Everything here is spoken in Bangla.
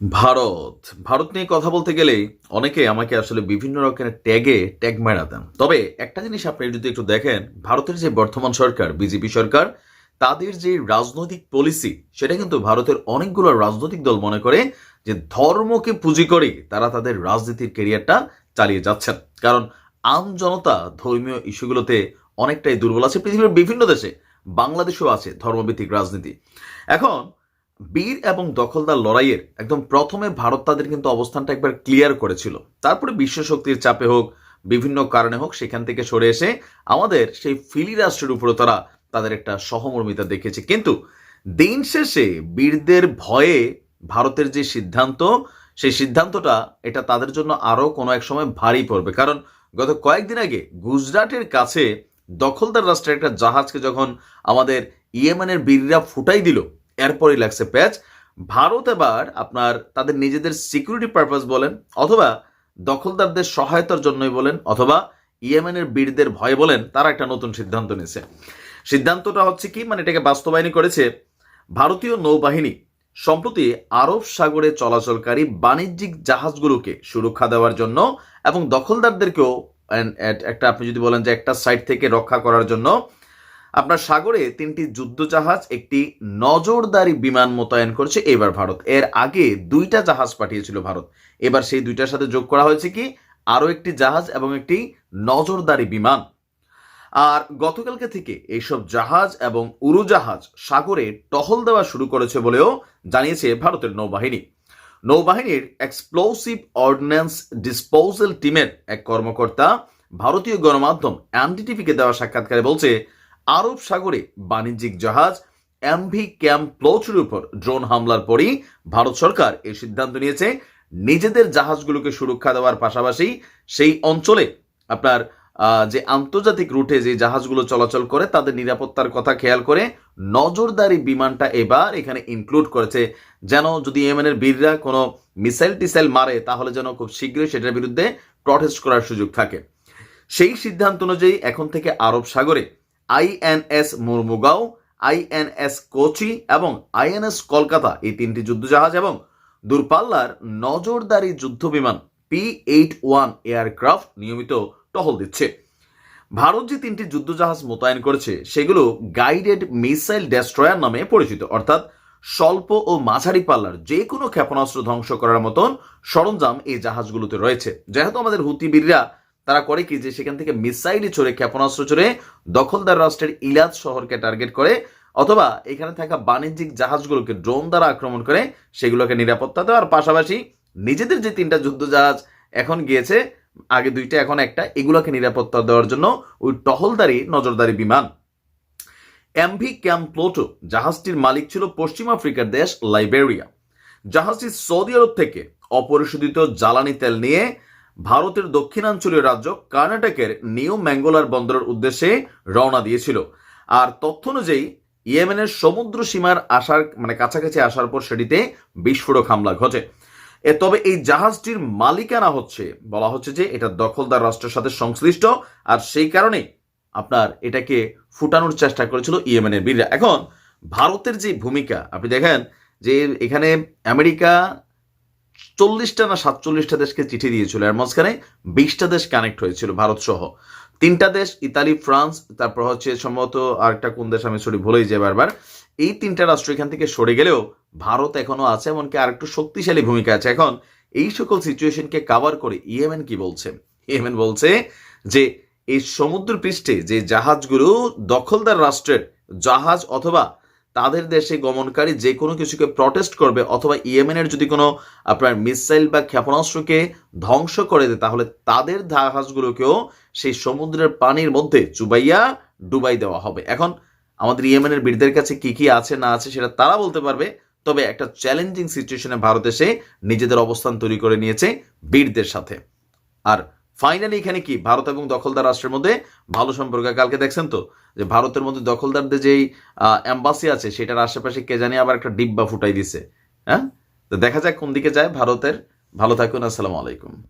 ভারত। ভারত নিয়ে কথা বলতে গেলে অনেকে আমাকে আসলে বিভিন্ন রকমের ট্যাগে ট্যাগ মেরা দেন। তবে একটা জিনিস আপনি যদি একটু দেখেন, ভারতের যে বর্তমান সরকার, বিজেপি সরকার, তাদের যে রাজনৈতিক পলিসি সেটা কিন্তু ভারতের অনেকগুলো রাজনৈতিক দল মনে করে যে ধর্মকে পুঁজি করে তারা তাদের রাজনীতির কেরিয়ারটা চালিয়ে যাচ্ছেন। কারণ আম জনতা ধর্মীয় ইস্যুগুলোতে অনেকটাই দুর্বল আছে। পৃথিবীর বিভিন্ন দেশে বাংলাদেশেও আছে ধর্মভিত্তিক রাজনীতি। এখন বীর এবং দখলদার লড়াইয়ের একদম প্রথমে ভারত তাদের কিন্তু অবস্থানটা একবার ক্লিয়ার করেছিল। তারপরে বিশ্ব শক্তির চাপে হোক, বিভিন্ন কারণে হোক, সেখান থেকে সরে এসে আমাদের সেই ফিলি রাষ্ট্রের উপরে তারা তাদের একটা সহমর্মিতা দেখেছে। কিন্তু দিন শেষে বীরদের ভয়ে ভারতের যে সিদ্ধান্ত, সেই সিদ্ধান্তটা এটা তাদের জন্য আরও কোনো এক সময় ভারী পড়বে। কারণ গত কয়েকদিন আগে গুজরাটের কাছে দখলদার রাষ্ট্রের একটা জাহাজকে যখন আমাদের ইয়েমেনের বীররা ফুটাই দিল এরপরই লাগছে প্যাচ। ভারত এবার আপনার তাদের নিজেদের সিকিউরিটি পারপাস বলেন, অথবা দখলদারদের সহায়তার জন্যই বলেন, অথবা ইয়েমেনের বীরদের ভয় বলেন, তারা একটা নতুন সিদ্ধান্ত নিয়েছে। সিদ্ধান্তটা হচ্ছে কি মানে এটাকে বাস্তবায়নী করেছে ভারতীয় নৌবাহিনী। সম্প্রতি আরব সাগরে চলাচলকারী বাণিজ্যিক জাহাজগুলোকে সুরক্ষা দেওয়ার জন্য এবং দখলদারদেরকেও একটা আপনি যদি বলেন যে একটা সাইড থেকে রক্ষা করার জন্য আপনার সাগরে তিনটি যুদ্ধজাহাজ, একটি নজরদারি বিমান মোতায়েন করছে এবার ভারত। এর আগে দুইটা জাহাজ পাঠিয়েছিল ভারত। এবার সেই দুইটার সাথে যোগ করা হয়েছে কি? আরও একটি জাহাজ এবং একটি নজরদারি বিমান। আর গতকালকে থেকে এইসব জাহাজ এবং উড়োজাহাজ সাগরে টহল দেওয়া শুরু করেছে বলেও জানিয়েছে ভারতের নৌবাহিনী। নৌবাহিনীর এক্সপ্লোসিভ অর্ডিন্যান্স ডিসপোজাল টিমের এক কর্মকর্তা, ভারতীয় গণমাধ্যম এনডিটিভিকে দেওয়া সাক্ষাৎকারে বলছে আরব সাগরে বাণিজ্যিক জাহাজ এমভি ক্যাম্প প্লোচের উপর ড্রোন হামলার পরই ভারত সরকার এই সিদ্ধান্ত নিয়েছে নিজেদের জাহাজগুলোকে সুরক্ষা দেওয়ার পাশাপাশি সেই অঞ্চলে আপনার যে আন্তর্জাতিক রুটে যে জাহাজগুলো চলাচল করে তাদের নিরাপত্তার কথা খেয়াল করে নজরদারি বিমানটা এবার এখানে ইনক্লুড করেছে। যেন যদি এমএনের বীররা কোনো মিসাইল টিসাইল মারে, তাহলে যেন খুব শীঘ্রই সেটার বিরুদ্ধে প্রটেস্ট করার সুযোগ থাকে। সেই সিদ্ধান্ত অনুযায়ী এখন থেকে আরব সাগরে আইএনএস মুরমুগাঁও আইএনএস কোচি এবং আইএনএস কলকাতা এই তিনটি যুদ্ধজাহাজ এবং দূরপাল্লার নজরদারি যুদ্ধ বিমান পি এইট ওয়ান এয়ারক্রাফট নিয়মিত টহল দিচ্ছে। ভারত যে তিনটি যুদ্ধজাহাজ মোতায়েন করেছে, সেগুলো গাইডেড মিসাইল ডেস্ট্রয়ার নামে পরিচিত। অর্থাৎ স্বল্প ও মাঝারি পাল্লার যে কোনো ক্ষেপণাস্ত্র ধ্বংস করার মতন সরঞ্জাম এই জাহাজগুলোতে রয়েছে। যেহেতু আমাদের হুতিবীররা তারা করে কি যে সেখান থেকে মিসাইলই চড়ে ক্ষেপণাস্ত্র চড়ে দখলদার রাষ্ট্রের ইলাদ শহরকে টার্গেট করে, অথবা এখানে থাকা বাণিজ্যিক জাহাজগুলোকে ড্রোন দ্বারা আক্রমণ করে সেগুলোকে নিরাপত্তা দেওয়ার পাশাপাশি নিজেদের যে তিনটা যুদ্ধ জাহাজ এখন গিয়েছে, আগে দুইটা, এখন একটা, এগুলোকে নিরাপত্তা দেওয়ার জন্য ওই টহলদারি, নজরদারি বিমান। এমভি ক্যাম্প প্লোটো জাহাজটির মালিক ছিল পশ্চিম আফ্রিকার দেশ লাইবেরিয়া। জাহাজটি সৌদি আরব থেকে অপরিশোধিত জ্বালানি তেল নিয়ে ভারতের দক্ষিণাঞ্চলীয় রাজ্য কর্ণাটকের নিউ ম্যাঙ্গোলার বন্দরের উদ্দেশ্যে রওনা দিয়েছিল। আর তথ্য অনুযায়ী, ইয়েমেনের সমুদ্র সীমার আসার মানে কাছাকাছি আসার পর সেটিতে বিস্ফোরক হামলা ঘটে। এ তবে এই জাহাজটির মালিকানা হচ্ছে, বলা হচ্ছে যে এটা দখলদার রাষ্ট্রের সাথে সংশ্লিষ্ট, আর সেই কারণে আপনার এটাকে ফুটানোর চেষ্টা করেছিল ইয়েমেনের বীররা। এখন, ভারতের যে ভূমিকা, আপনি দেখেন যে এখানে আমেরিকা চল্লিশটা না সাতচল্লিশটা দেশকে চিঠি দিয়েছিল। এর মাঝখানে বিশটা দেশ কানেক্ট হয়েছিল ভারত সহ তিনটা দেশ, ইতালি, ফ্রান্স, তারপর হচ্ছে সম্ভবত আরেকটা কোন দেশ আমি সরি ভুলেই যাই বারবার। এই তিনটা রাষ্ট্র এখান থেকে সরে গেলেও ভারত এখনও আছে, এমনকি আর একটু শক্তিশালী ভূমিকা আছে। এখন এই সকল সিচুয়েশনকে কাভার করে ইয়েমেন কি বলছে? ইয়েমেন বলছে যে এই সমুদ্র পৃষ্ঠে যে জাহাজগুলো দখলদার রাষ্ট্রের জাহাজ অথবা তাদের দেশে গমনকারী যে কোনো কিছুকে প্রটেস্ট করবে অথবা ইয়েমেনের যদি কোনো আপনার মিসাইল বা ক্ষেপণাস্ত্রকে ধ্বংস করে দেয়, তাহলে তাদের জাহাজগুলোকেও সেই সমুদ্রের পানির মধ্যে চুবাইয়া ডুবাই দেওয়া হবে। এখন আমাদের ইয়েমেনের বীরদের কাছে কি কি আছে, না আছে সেটা তারা বলতে পারবে, তবে একটা চ্যালেঞ্জিং সিচুয়েশনে ভারত এসে নিজেদের অবস্থান তৈরি করে নিয়েছে বীরদের সাথে। আর ফাইনালি এখানে কি? ভারত এবং দখলদার রাষ্ট্রের মধ্যে ভালো সম্পর্ক। কালকে দেখছেন তো? যে ভারতের মধ্যে দখলদারদের যেই অ্যাম্বাসি আছে, সেটার আশেপাশে কে জানি আবার একটা ডিব্বা ফুটাই দিছে। হ্যাঁ? তো দেখা যাক কোন দিকে যায় ভারতের। ভালো থাকুন, আসসালামু আলাইকুম।